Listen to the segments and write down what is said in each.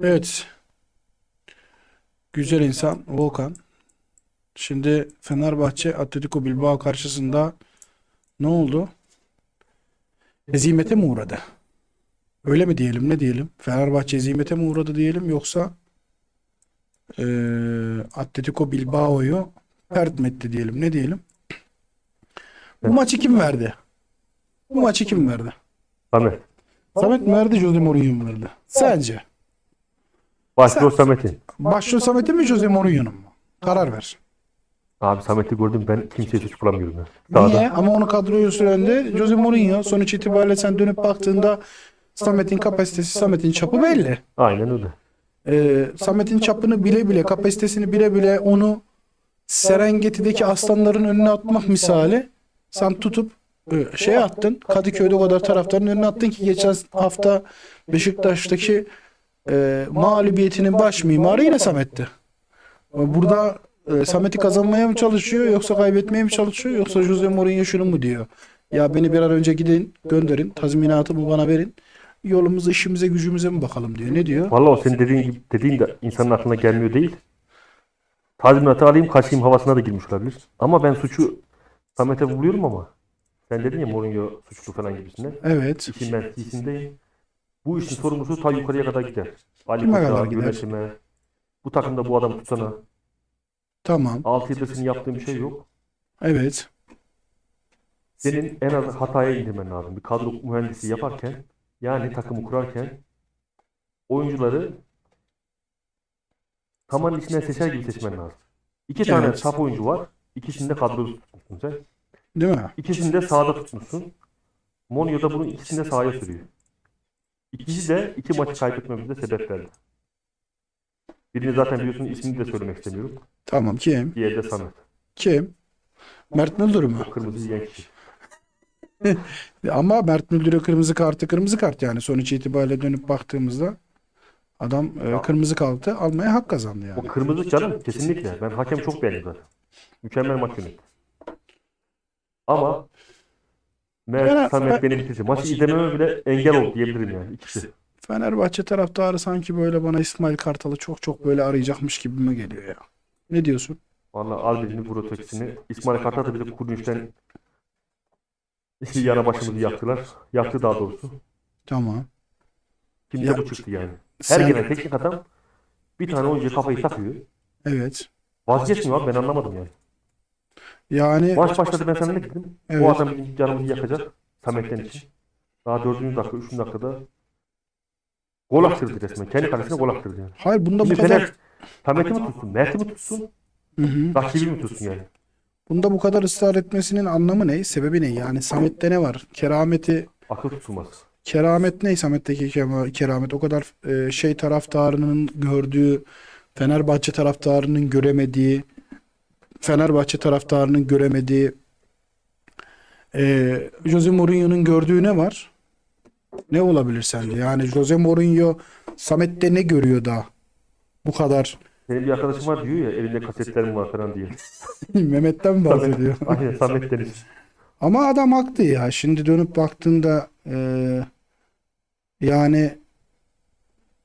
Evet. Güzel insan Volkan. Şimdi Fenerbahçe Atletico Bilbao karşısında ne oldu? Hezimete mi uğradı? Öyle mi diyelim ne diyelim? Fenerbahçe hezimete mi uğradı diyelim yoksa eee Atletico Bilbao'yu pert mi etti diyelim ne diyelim? Bu maçı kim verdi? Bu maçı kim verdi? Samet. Samet mi verdi Jose Mourinho mu verdi? Sence? Başlıyor Samet'in. Başlıyor Samet'in mi Jose Mourinho'nun mu? Karar ver. Abi Samet'i gördüm ben kimseye suç bulamıyorum ya. Niye? Sağda. Ama onu kadroya süren Jose Mourinho. Sonuç itibariyle sen dönüp baktığında Samet'in kapasitesi, Samet'in çapı belli. Aynen öyle. Ee, Samet'in çapını bile bile, kapasitesini bile bile onu Serengeti'deki aslanların önüne atmak misali sen tutup e, şey attın. Kadıköy'de o kadar taraftarın önüne attın ki geçen hafta Beşiktaş'taki e, mağlubiyetinin baş mimarı yine Samet'ti. Burada e, Samet'i kazanmaya mı çalışıyor yoksa kaybetmeye mi çalışıyor yoksa Jose Mourinho şunu mu diyor? Ya beni bir an önce gidin gönderin tazminatımı bana verin yolumuza işimize gücümüze mi bakalım diyor. Ne diyor? Vallahi o senin dediğin gibi dediğin de insanın aklına gelmiyor değil. Tazminatı alayım kaçayım havasına da girmiş olabilir. Ama ben suçu Samet'e buluyorum ama sen dedin ya Mourinho suçlu falan gibisinden. Evet. İşin ben iyisindeyim. Bu işin sorumlusu ta yukarıya kadar gider. Ali Kime Koç'a, kadar gider? yönetime. Bu takımda bu adamı tutana. Tamam. 6 yıldır senin yaptığın bir şey yok. Evet. Senin en az hataya indirmen lazım. Bir kadro mühendisi yaparken yani takımı kurarken oyuncuları tamanın içinden seçer gibi seçmen lazım. İki tane Evet. saf oyuncu var. İkisini de kadroda tutmuşsun sen. Değil mi? İkisini de sahada tutmuşsun. Mourinho da bunun ikisini de sahaya sürüyor. İkisi de iki maçı kaybetmemize sebep verdi. Birini zaten biliyorsun ismini de söylemek istemiyorum. Tamam. Kim? Diğeri de Samet. Kim? Mert Müldür mü? O kırmızı yiyen kişi. Ama Mert Müldür'e kırmızı kartı kırmızı kart yani. Sonuç itibariyle dönüp baktığımızda adam e, kırmızı kartı almaya hak kazandı O yani. kırmızı canım kesinlikle. Ben hakem çok beğendim zaten. Mükemmel maç yönetti. Ama Ben- Mert, Samet ben- beni bitirdi. Maçı izlememe bile engel oldu diyebilirim yani ikisi. Fenerbahçe taraftarı sanki böyle bana İsmail Kartal'ı çok çok böyle arayacakmış gibime geliyor ya. Ne diyorsun? Vallahi al birini vur ötekisini. İsmail Kartal da bizi kuruluştan yana başımızı yaktılar. Yaktı daha doğrusu. Tamam. Kimde Ya- bu çıktı yani. Her gelen teknik adam bir tane oyuncuya kafayı takıyor. Evet. Vazgeçmiyor abi ben anlamadım yani. Yani Maç başladı ben sana ne dedim? Evet. Bu adam bizim canımızı yakacak. Samet'ten için. Daha dördüncü dakika, üçüncü dakikada gol attırdı resmen. Kendi kalesine gol attırdı yani. hayır bunda bu Şimdi kadar Fener Samet'i mi tutsun, Mert'i mi tutsun, Hı hı. rakibi mi tutsun yani? Bunda bu kadar ısrar etmesinin anlamı ne? Sebebi ne? Yani Samet'te ne var? Kerameti Akıl tutulmaz. Keramet Keramet ne? Samet'teki kema- keramet o kadar e, şey taraftarının gördüğü, Fenerbahçe taraftarının göremediği, Fenerbahçe taraftarının göremediği, e, Jose Mourinho'nun gördüğü ne var? Ne olabilir sence? Yani Jose Mourinho Samet'te ne görüyor da bu kadar? Benim bir arkadaşım var diyor ya elinde kasetlerim var falan diye. Mehmet'ten bahsediyor. Aynen Samet Deniz. Ama adam haklı ya. Şimdi dönüp baktığında eee, yani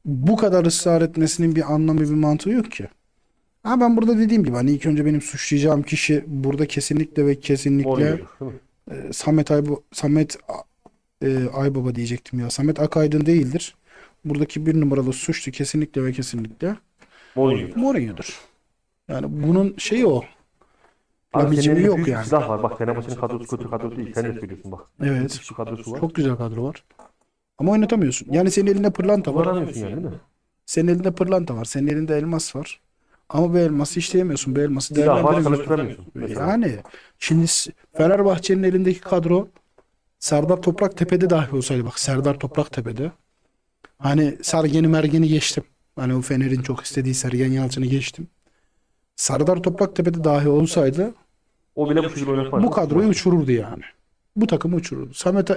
bu kadar ısrar etmesinin bir anlamı bir mantığı yok ki. Ha ben burada dediğim gibi hani ilk önce benim suçlayacağım kişi burada kesinlikle ve kesinlikle e, Samet Aybo Samet e, Aybaba diyecektim ya. Samet Akaydın değildir. Buradaki bir numaralı suçlu kesinlikle ve kesinlikle Mourinho. Mourinho'dur. Yani bunun şeyi o. Abi biçimi senin elinde yok büyük yani. silah var. Bak Fenerbahçe'nin kadrosu kötü kadro değil. Sen de söylüyorsun bak. Evet. Bir kadrosu var. Çok güzel kadro var. Ama oynatamıyorsun. Yani senin elinde pırlanta var. Kullanamıyorsun yani değil mi? Senin elinde pırlanta var. Senin elinde elmas var. Ama bu elması işleyemiyorsun. Bu elması değerlendiremiyorsun. Yani şimdi Fenerbahçe'nin elindeki kadro Serdar Topraktepe'de dahi olsaydı bak Serdar Topraktepe'de hani Sergen'i Mergen'i geçtim. Hani o Fener'in çok istediği Sergen Yalçın'ı geçtim. Serdar Topraktepe'de dahi olsaydı O bile bu oynatmaz. bu kadroyu uçururdu yani. Bu takımı uçururdu. Samet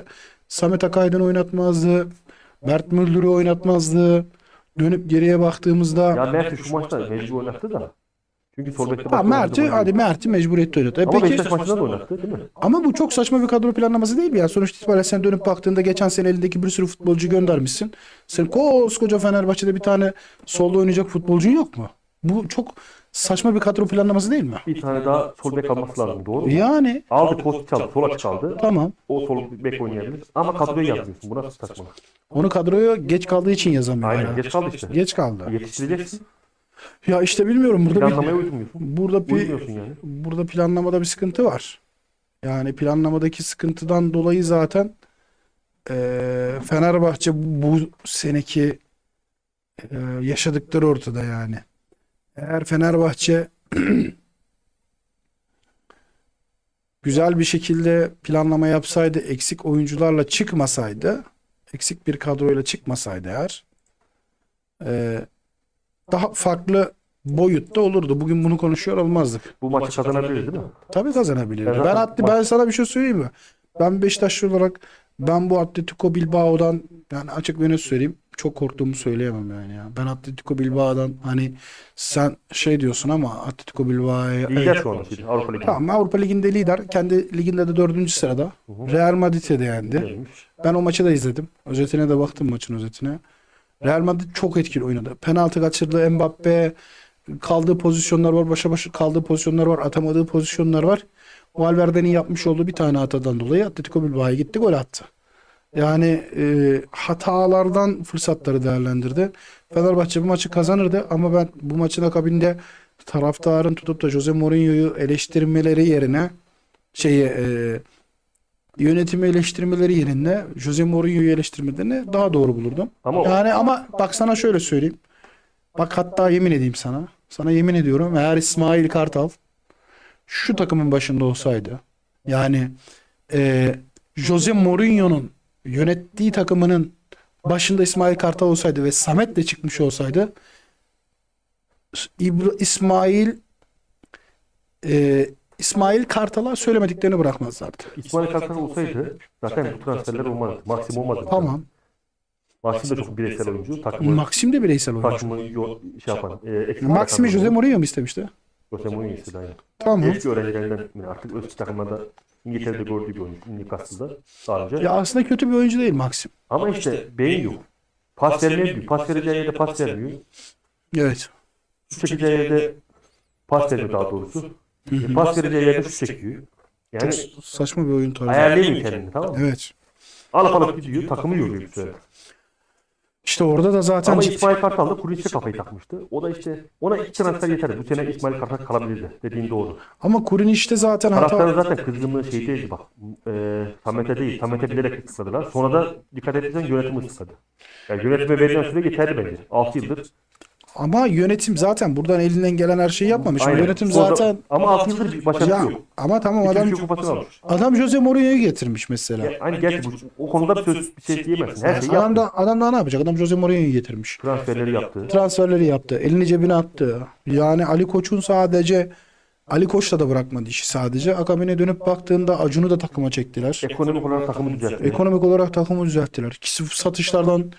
Samet Akaydın oynatmazdı. Mert Müldür'ü oynatmazdı. Dönüp geriye baktığımızda Ya Mert'i şu maçta mecbur oynattı da. Çünkü sol bekte Ha, Mert'i hadi Mert'i mecburiyette oynadı. E Ama peki Beşiktaş maçında da oynattı değil mi? ama bu çok saçma bir kadro planlaması değil mi? Yani sonuç itibariyle sen dönüp baktığında geçen sene elindeki bir sürü futbolcu göndermişsin. Sen koskoca Fenerbahçe'de bir tane solda oynayacak futbolcun yok mu? Bu çok saçma bir kadro planlaması değil mi? Bir tane daha sol bek alması lazım doğru mu? Yani Aldı Kostić aldı. Sol açık aldı. tamam. O sol bek oynayabilir. Ama kadroyu yazmıyorsun. Bu nasıl saçma? Onu kadroya geç kaldığı için yazamıyor. Aynen hala. geç kaldı işte. Geç kaldı. Yetiştireceksin. Ya işte bilmiyorum burada Planlamaya bir, uymuyorsun. burada bir Uymuyorsun yani. burada planlamada bir sıkıntı var. Yani planlamadaki sıkıntıdan dolayı zaten eee, Fenerbahçe bu seneki eee, yaşadıkları ortada yani. Eğer Fenerbahçe güzel bir şekilde planlama yapsaydı, eksik oyuncularla çıkmasaydı, eksik bir kadroyla çıkmasaydı eğer eee, daha farklı boyutta olurdu. Bugün bunu konuşuyor olmazdık. Bu maçı kazanabiliriz değil mi? Tabii kazanabilirdi. Ben Ben, hatta ben sana bir şey söyleyeyim mi? Ben Beşiktaşlı olarak ben bu Atletico Bilbao'dan yani açık ve net söyleyeyim çok korktuğumu söyleyemem yani ya. Ben Atletico Bilbao'dan hani sen şey diyorsun ama Atletico Bilbao'ya Lider şu an Avrupa Ligi. Tamam Avrupa Ligi'nde lider. Kendi liginde de dördüncü sırada. Real Madrid'e de yendi. Ben o maçı da izledim. Özetine de baktım maçın özetine. Real Madrid çok etkili oynadı. Penaltı kaçırdı Mbappe. Kaldığı pozisyonlar var. Başa başa kaldığı pozisyonlar var. Atamadığı pozisyonlar var. Valverde'nin yapmış olduğu bir tane hatadan dolayı Atletico Bilbao'ya gitti gol attı. Yani e, hatalardan fırsatları değerlendirdi. Fenerbahçe bu maçı kazanırdı ama ben bu maçın akabinde taraftarın tutup da Jose Mourinho'yu eleştirmeleri yerine şeyi e, yönetimi eleştirmeleri yerine Jose Mourinho'yu eleştirmelerini daha doğru bulurdum. Ama Yani ama bak sana şöyle söyleyeyim. Bak hatta yemin edeyim sana. Sana yemin ediyorum eğer İsmail Kartal şu takımın başında olsaydı yani e, Jose Mourinho'nun yönettiği takımının başında İsmail Kartal olsaydı ve Samet de çıkmış olsaydı İbra- İsmail e, İsmail Kartal'a söylemediklerini bırakmazlardı. İsmail Kartal olsaydı zaten bu transferler olmazdı. Maksim olmadı. Tamam. Maksim de çok bireysel oyuncu. Takımı, Maxim de bireysel oyuncu. takımı yo- şey yapan. E, bırakan Jose. Mourinho mu istemişti? Jose Mourinho istedi aynen. Tamam. Eski öğrencilerinden mi artık eski takımlarda İngiltere'de gördüğü bir oyuncu. Newcastle'da daha önce. Ya aslında kötü bir oyuncu değil Maxim. Ama işte beyin yok. Pas vermiyor. Pas vereceği yerde pas vermiyor. Evet. Şu çekeceği yerde pas vermiyor daha doğrusu. E, pas vereceği yerde şu çekiyor. Yani Saçma bir oyun tarzı. ayarlayamıyor kendini tamam mı? Evet. Alıp alıp gidiyor. Takımı yoruyor bir süre. İşte orada da zaten Ama İsmail Kartal da Kurinç'e kafayı takmıştı. O da işte ona iki transfer yeterli. Bu sene İsmail Kartal kalabilirdi. Dediğin doğru. ama Kurin işte zaten hata zaten kızgınlığı şey değildi bak. E, Samet'e değil. Samet'e bilerek ısladılar. Sonra da dikkat etsen yönetimi ısladı. Yani yönetime verilen süre yeterli bence. 6 yıldır. Ama yönetim zaten buradan elinden gelen her şeyi yapmamış. Aynen. Yönetim Orada- zaten Ama 6 yıldır bir başarısı ya, yok. ama tamam İki adam adam Jose Mourinho'yu getirmiş mesela. Ya, hani gerçi bu, o konuda bir söz bir şey diyemezsin. Her şeyi Adam yaptı. da adam da ne yapacak? Adam Jose Mourinho'yu getirmiş. Transferleri yaptı. Transferleri yaptı. Elini cebine attı. Yani Ali Koç'un sadece Ali Koç'la da bırakmadı işi sadece. Akabine dönüp baktığında Acun'u da takıma çektiler. Ekonomik olarak takımı düzeltti. Ekonomik olarak takımı düzelttiler. İkisi satışlardan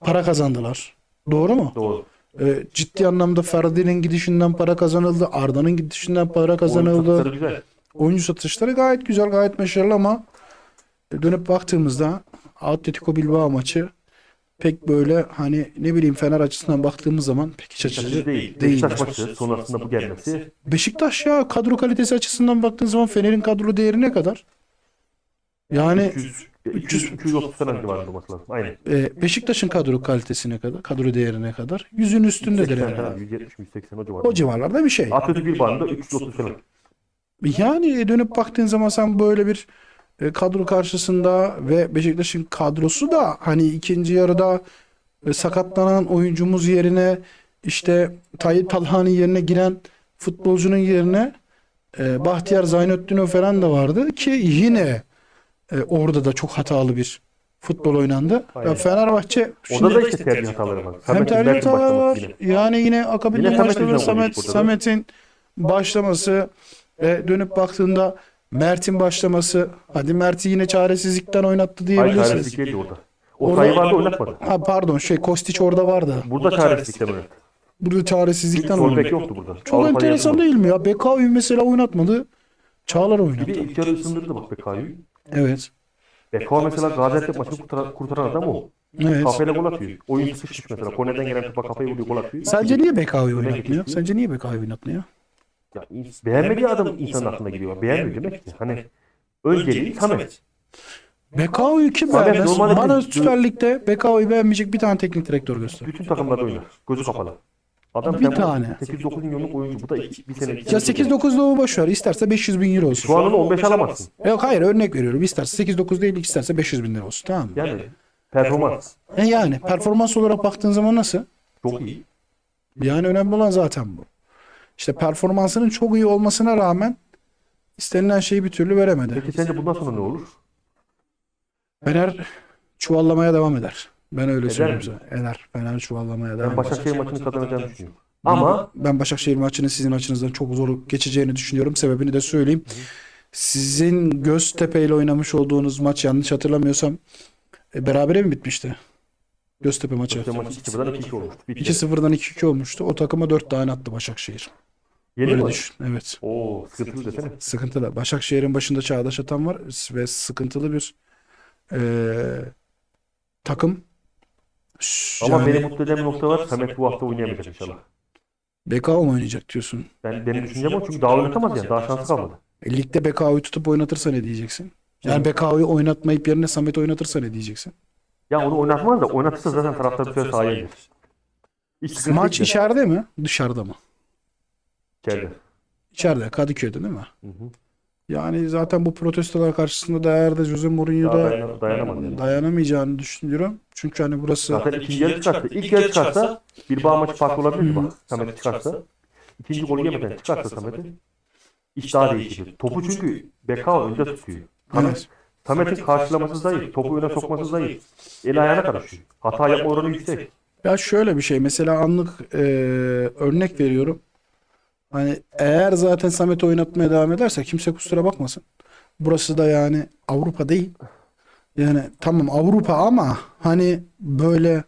para kazandılar. Doğru mu? Doğru. Ee, ciddi anlamda Ferdi'nin gidişinden para kazanıldı. Arda'nın gidişinden para kazanıldı. satışları güzel. Oyuncu satışları gayet güzel, gayet başarılı ama dönüp baktığımızda Atletico Bilbao maçı pek böyle hani ne bileyim Fener açısından baktığımız zaman pek iç açıcı Açıcı değil. değil. Beşiktaş maçı sonrasında bu gelmesi Beşiktaş ya kadro kalitesi açısından baktığın zaman Fener'in kadro değeri ne kadar? Yani 300, 300 230 falan civarında olması lazım. Aynen. e, Beşiktaş'ın kadro kalitesi ne kadar? Kadro değeri ne kadar? Yüzün üstündedir 80 yani. falan, 170 180 o civarında. O civarlarda bir şey. Atletico Bilbao'nun da 330 falan. Yani dönüp baktığın zaman sen böyle bir e, kadro karşısında ve Beşiktaş'ın kadrosu da hani ikinci yarıda e, sakatlanan oyuncumuz yerine işte Tayyip Talha'nın yerine giren futbolcunun yerine e, Bahtiyar Zaynettinov falan da vardı ki yine e, orada da çok hatalı bir futbol oynandı. Aynen. Fenerbahçe Orada da işte tercih hataları var. hem tercih hataları var. yine. Yani yine akabinde de Samet. Samet'in başlaması ve dönüp baktığında Mert'in başlaması. Hadi Mert'i yine çaresizlikten oynattı Hayır diyebilirsiniz. çaresizlik değildi orada. O Orada- sayı vardı oynatmadı. Ha pardon şey Kostić orada vardı. Burada çaresizlikten oynattı. Burada çaresizlikten Sol bek oynuyor. yoktu burada. Çok Avrupa'ya enteresan değil mi ya? Bekao'yu mesela oynatmadı. Çağlar Bir oynattı. de ilk yarı ısındırdı bak Bekao'yu. Evet. Bekao mesela Gaziantep maçını kurtaran, kurtaran adam o. Evet. Kafayla gol atıyor. Oyun sıkışmış mesela. Kornerden gelen topa kafayı vuruyor gol atıyor. Sence niye Bekao'yu Öne oynatmıyor? Sence niye Bekao'yu oynatmıyor? Ya, beğenmediği adam insanın aklına geliyor. Beğenmiyor demek ki. Hani önceliği Samet. Bekao'yu kim beğenmez? normalde Bana Süper Lig'de Bekao'yu beğenmeyecek bir tane teknik direktör göster. Bütün takımlarda oynar. Gözü kapalı. Adam Bir tane. 8-9 milyonluk oyuncu. Bu da iki, bir sene. Ya sene 8-9'da o boş ver. İsterse 500 bin euro olsun. Şu an onu 15 alamazsın. Yok hayır örnek veriyorum. İsterse 8-9 değil isterse 500 bin lira olsun. Tamam mı? Yani performans. E yani performans olarak baktığın zaman nasıl? Çok iyi. Yani önemli olan zaten bu. İşte performansının çok iyi olmasına rağmen istenilen şeyi bir türlü veremedi. Peki sence bundan sonra ne olur? Fener çuvallamaya devam eder. Ben öyle Eder söyleyeyim mi? sana. Eder. Fener çuvallamaya devam Ben. Başakşehir maçını kazanacağını düşünüyorum. Ama ben Başakşehir maçının sizin açınızdan çok zor geçeceğini düşünüyorum. Sebebini de söyleyeyim. Sizin Göztepe ile oynamış olduğunuz maç yanlış hatırlamıyorsam e, berabere mi bitmişti? Göztepe maçı. Göztepe maçı 2-0'dan 2-2 olmuştu. Bitti. 2-0'dan 2-2 olmuştu. O takıma 4 tane attı Başakşehir. Yeni Öyle mi? düşün. Evet. Oo sıkıntılı desene. Sıkıntılı. Başakşehir'in başında Çağdaş Atan var ve sıkıntılı bir eee, takım. Ama Yani beni mutlu eden bir nokta var. Samet bu hafta oynayamayacak inşallah. Bekao mu oynayacak diyorsun? Ben, benim düşüncem o çünkü daha oynatamaz yani. Daha şansı kalmadı. E, ligde Bekao'yu tutup oynatırsa ne diyeceksin? Yani Bekao'yu oynatmayıp yerine Samet oynatırsa ne diyeceksin? Ya onu oynatmaz da oynatırsa zaten taraftar bir süre sahaya sıkıntı Maç değil de. içeride mi? Dışarıda mı? İçeride. İçeride. Kadıköy'de değil mi? Hı hı. Yani zaten bu protestolar karşısında da eğer de Jose Mourinho Daha da dayana- dayanamadı yani. dayanamayacağını düşünüyorum. Çünkü hani burası Zaten ikinci yarı çıkarsa, ilk yarı çıkarsa Bilbao maçı farklı olabilirdi bak. Samet çıkarsa. İkinci golü yemeden çıkarsa Samet'i iş daha değişir. Topu çünkü Bekao önde tutuyor. Evet. Samet'in karşılaması zayıf. Topu öne sokması zayıf. El ayağına karışıyor. Hata yapma oranı yüksek. Ya şöyle bir şey mesela anlık e, örnek veriyorum. Hani eğer zaten Samet oynatmaya devam ederse kimse kusura bakmasın. Burası da yani Avrupa değil. Yani tamam Avrupa ama hani böyle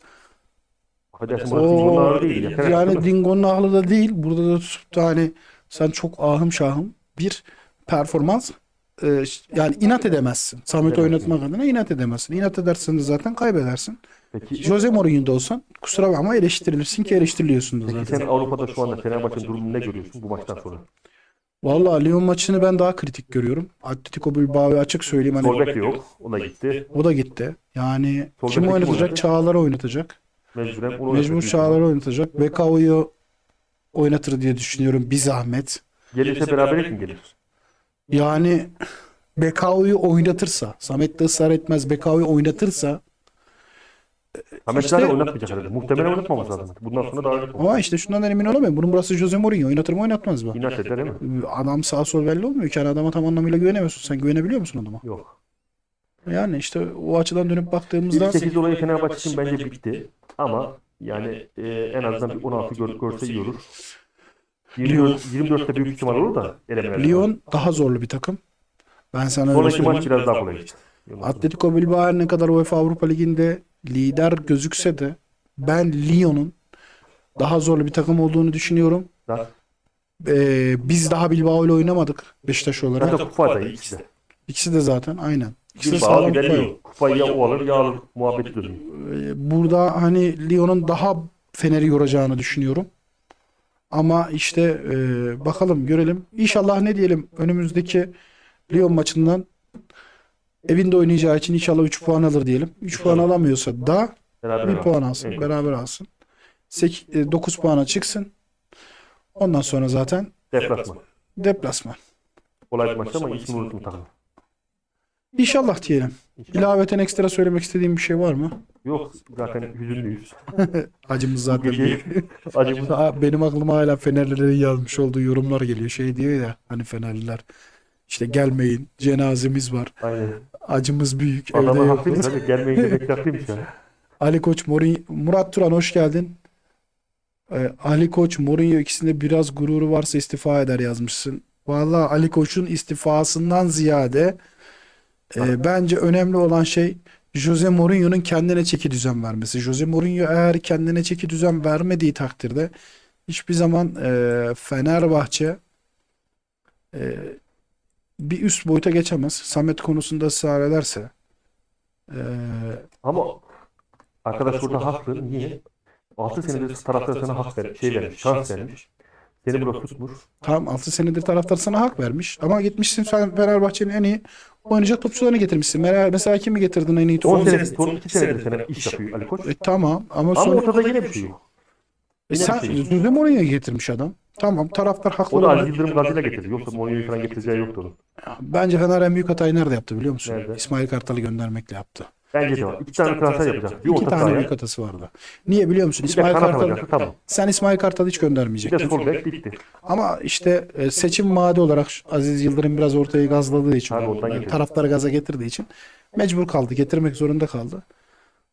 burası o Dingo'nun değil. Yani. Dingo'nun ahlı da değil. Burada da tutup da hani sen çok ahım şahım bir performans e, yani inat edemezsin. Samet oynatmak adına inat edemezsin. İnat edersen de zaten kaybedersin. Peki, Jose Mourinho'da olsan kusura bakma eleştirilirsin ki eleştiriliyorsun da peki zaten. sen Avrupa'da şu anda Fenerbahçe'nin durumunu ne görüyorsun bu maçtan sonra? Vallahi Lyon maçını ben daha kritik görüyorum. Atletico Bilbao'yu açık söyleyeyim hani Sol bek de yok. O da gitti. o da gitti. Yani Sol kim oynatacak? oynatacak? Çağlar'ı oynatacak. Mecburen onu Mecbur oynatacak. Çağlar'ı oynatacak. Bekao'yu oynatır diye düşünüyorum bir zahmet. Gelirse beraber kim gelir? Yani Bekao'yu oynatırsa, Samet de ısrar etmez. Bekao'yu oynatırsa İşte- zaten oynatmayacak herhalde. Muhtemelen oynatmaması lazım. Bundan sonra daha oynatmaz. ama işte şundan emin olamıyorum. Bunun burası Jose Mourinho. Oynatır mı oynatmaz mı? İnat eder değil mi? Adam sağ sol belli olmuyor ki. Yani adama tam anlamıyla güvenemiyorsun. Sen güvenebiliyor musun adama? Yok. Yani işte o açıdan dönüp baktığımızda İlk 8 olayı Fenerbahçe için bence bitti. Ama yani e, en azından bir 16 gör, görse iyi olur. 24, 24'te büyük ihtimal olur da elemeler. Lyon daha zorlu bir takım. Ben sana Sonraki maç biraz daha kolay işte. Atletico Bilbao her ne kadar UEFA Avrupa Ligi'nde lider gözükse de ben Lyon'un daha zorlu bir takım olduğunu düşünüyorum. Ee, biz daha Bilbao ile oynamadık Beşiktaş olarak. zaten kupa adayı ikisi de. İkisi de zaten aynen. İkisi de Bilbao sağlam bir de kupa. Lyon. Kupayı ya o alır ya alır. Muhabbeti dönüyor. Ee, Burada hani Lyon'un daha Fener'i yoracağını düşünüyorum. Ama işte e, bakalım görelim. İnşallah ne diyelim önümüzdeki Lyon maçından evinde oynayacağı için inşallah 3 puan alır diyelim. 3 puan alamıyorsa da Beraber bir alır. puan alsın. Beraber alsın. 9 puana çıksın. Ondan sonra zaten Deplasman. deplasman. Kolay bir maç ama ismini unuttum takım. İnşallah diyelim. İlaveten ekstra söylemek istediğim bir şey var mı? Yok zaten hüzünlüyüz. Acımız zaten gece acımız Benim aklıma hala Fenerlilerin yazmış olduğu yorumlar geliyor. Şey diyor ya hani Fenerliler işte gelmeyin cenazemiz var. aynen. Acımız büyük evde Adamın yokuz. Hadi gelmeyin demek haklıymış. Ali Koç Mourinho Murat Turan hoş geldin. Ee, Ali Koç Mourinho ikisinde biraz gururu varsa istifa eder yazmışsın. Vallahi Ali Koç'un istifasından ziyade e, bence önemli olan şey Jose Mourinho'nun kendine çeki düzen vermesi. Jose Mourinho eğer kendine çeki düzen vermediği takdirde hiçbir zaman e, Fenerbahçe e, bir üst boyuta geçemez. Samet konusunda ısrar ederse e, Ama arkadaş burada haklı. Niye? 6 senedir taraftar sana hak ver, şey vermiş, şans vermiş. Seni burada tutmuş. tam 6 senedir taraftar sana hak vermiş ama gitmişsin sen Fenerbahçe'nin en iyi oynayacak topçularını getirmişsin. Mesela, mesela kimi getirdin en iyi 10 topçu? senedir, son 2 senedir sana iş yapıyor Ali Koç. E, tamam ama Ama sonra ortada yine bir şey yok. e, sen şey. Jose Mourinho'yu getirmiş adam. Tamam taraftar haklı. O da olarak- Aziz Yıldırım gazıyla getirdi. Yoksa Mourinho'yu falan getireceği yoktu onun. Bence Fener en büyük hatayı nerede yaptı biliyor musun? Nerede? İsmail Kartal'ı göndermekle yaptı. Bence de var. İki tane transfer yapacak. Bir İki orta tane sahaya. büyük hatası vardı. Niye biliyor musun? Bir de İsmail kanat Kartal alacaktı. Tamam. sen İsmail Kartal'ı hiç Bir de göndermeyecektin. sol bek bitti. Ama işte e, seçim vaadi olarak Aziz Yıldırım biraz ortayı gazladığı için, getirdi. taraftarı gaza getirdiği için mecbur kaldı. Getirmek zorunda kaldı.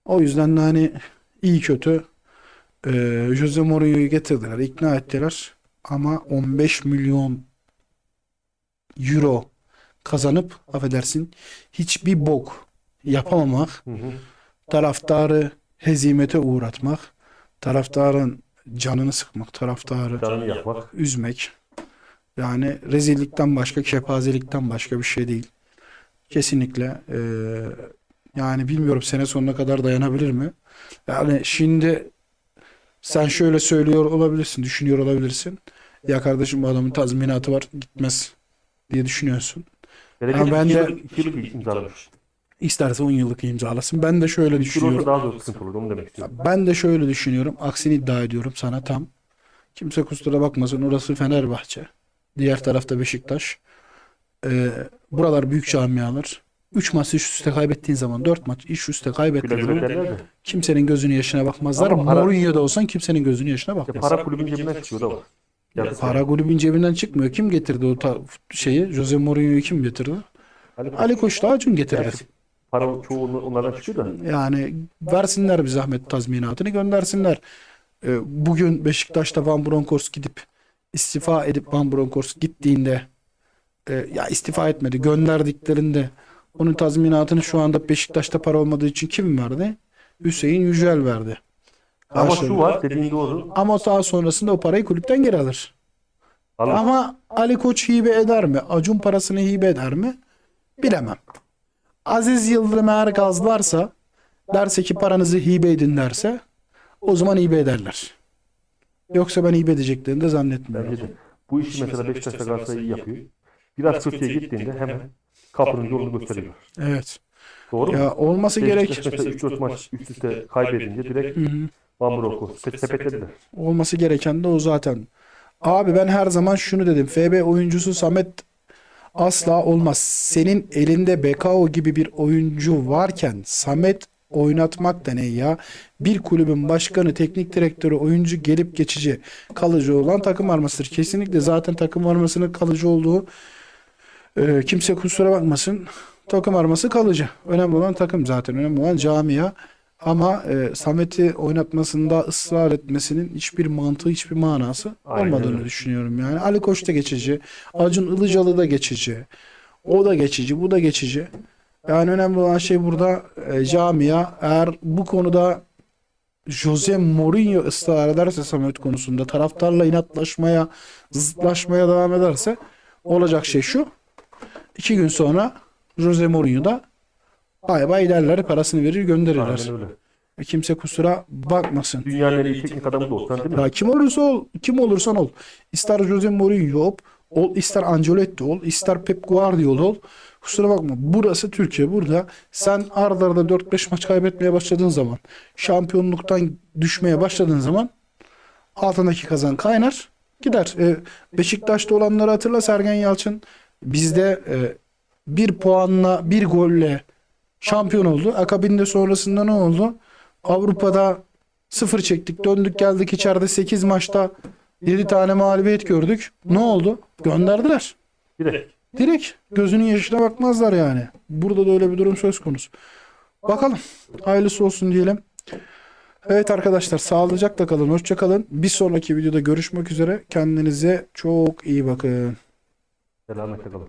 O yüzden de hani iyi kötü e, Jose Mourinho'yu getirdiler, ikna ettiler. Ama 15 milyon euro kazanıp affedersin hiçbir bok yapamamak Hı hı. taraftarı hezimete uğratmak, taraftarın canını sıkmak, taraftarı Canını yakmak. üzmek. Yani rezillikten başka, kepazelikten başka bir şey değil. Kesinlikle eee, yani bilmiyorum sene sonuna kadar dayanabilir mi? Yani şimdi sen şöyle söylüyor olabilirsin, düşünüyor olabilirsin. Ya kardeşim bu adamın tazminatı var, gitmez diye düşünüyorsun. Belediye ben iki de- yıllık, iki yıllık imzalamış. İsterse 10 yıllık imzalasın. Ben de şöyle Üç yıl olsa düşünüyorum. daha zor sıkıntı olur. Onu demek istiyorum. Ben de şöyle düşünüyorum. Aksini iddia ediyorum sana tam. Kimse kusura bakmasın. Orası Fenerbahçe. Diğer tarafta Beşiktaş. Ee, buralar büyük camialar. 3 maç üst üste kaybettiğin zaman 4 maç üst üste kaybettiğin güle zaman derler de. kimsenin gözünün yaşına bakmazlar. Ama para- Mourinho'da olsan kimsenin gözünün yaşına Ya bakmaz. para kulübün cebinden çıkıyor da var. Yazık. Para kulübün cebinden çıkmıyor. Kim getirdi o ta- şeyi? Jose Mourinho'yu kim getirdi? Ali Koç. Ali Koç da Acun getirdi. Gerçi Para çoğu onlardan çıkıyor da. Yani versinler bir zahmet tazminatını göndersinler. Ee, bugün Beşiktaş'ta Van Bronckhorst gidip istifa edip Van Bronckhorst gittiğinde e, ya istifa etmedi gönderdiklerinde onun tazminatını şu anda Beşiktaş'ta para olmadığı için kim verdi? Hüseyin Yücel verdi. Ama şu var dediğin doğru. Ama daha sonrasında o parayı kulüpten geri alır. Alın. Ama Ali Koç hibe eder mi? Acun parasını hibe eder mi? Bilemem. Aziz Yıldırım eğer gazlarsa derse ki paranızı hibe edin derse o zaman hibe ederler. Yoksa ben hibe edeceklerini de zannetmiyorum. Bence de. Bu işi mesela Beşiktaş'ta Galatasaray iyi yapıyor. Biraz kötüye gittiğinde hemen kapının yolunu gösteriyor. Evet. Doğru mu? Ya olması gerek. Beşiktaş mesela 3-4 maç üst üste kaybedince direkt Hı hı. Van Brocco sepetlediler. Olması gereken de o zaten. Abi ben her zaman şunu dedim. FB oyuncusu Samet asla olmaz. Senin elinde Bekao gibi bir oyuncu varken Samet oynatmak da ne ya? Bir kulübün başkanı, teknik direktörü, oyuncu gelip geçici kalıcı olan takım armasıdır. Kesinlikle zaten takım armasının kalıcı olduğu e, kimse kusura bakmasın. Takım arması kalıcı. Önemli olan takım zaten. Önemli olan camia. Ama e, Samet'i oynatmasında ısrar etmesinin hiçbir mantığı, hiçbir manası Aynen olmadığını düşünüyorum. Yani Ali Koç da geçici, Acun Ilıcalı da geçici, o da geçici, bu da geçici. Yani önemli olan şey burada e, camia. Eğer bu konuda Jose Mourinho ısrar ederse Samet konusunda taraftarla inatlaşmaya, zıtlaşmaya devam ederse olacak şey şu. İki gün sonra Jose Mourinho da bay bay derler, parasını verir gönderirler. Aynen öyle. E, Kimse kusura bakmasın. Dünyanın en iyi teknik adamı da olsan değil mi? Ya kim olursa ol, kim olursan ol. İster Jose Mourinho ol, ol, ister Ancelotti ol, ister Pep Guardiola ol. Kusura bakma. Burası Türkiye. Burada sen arda arda 4-5 maç kaybetmeye başladığın zaman, şampiyonluktan düşmeye başladığın zaman altındaki kazan kaynar gider. E, Beşiktaş'ta olanları hatırla Sergen Yalçın. Bizde e, bir puanla, bir golle şampiyon oldu. Akabinde sonrasında ne oldu? Avrupa'da sıfır çektik. Döndük geldik içeride 8 maçta 7 tane mağlubiyet gördük. Ne oldu? Gönderdiler. Direkt. Direkt gözünün yaşına bakmazlar yani. Burada da öyle bir durum söz konusu. Bakalım. Hayırlısı olsun diyelim. Evet arkadaşlar sağlıcakla kalın. Hoşça kalın. Bir sonraki videoda görüşmek üzere. Kendinize çok iyi bakın. Selametle kalın.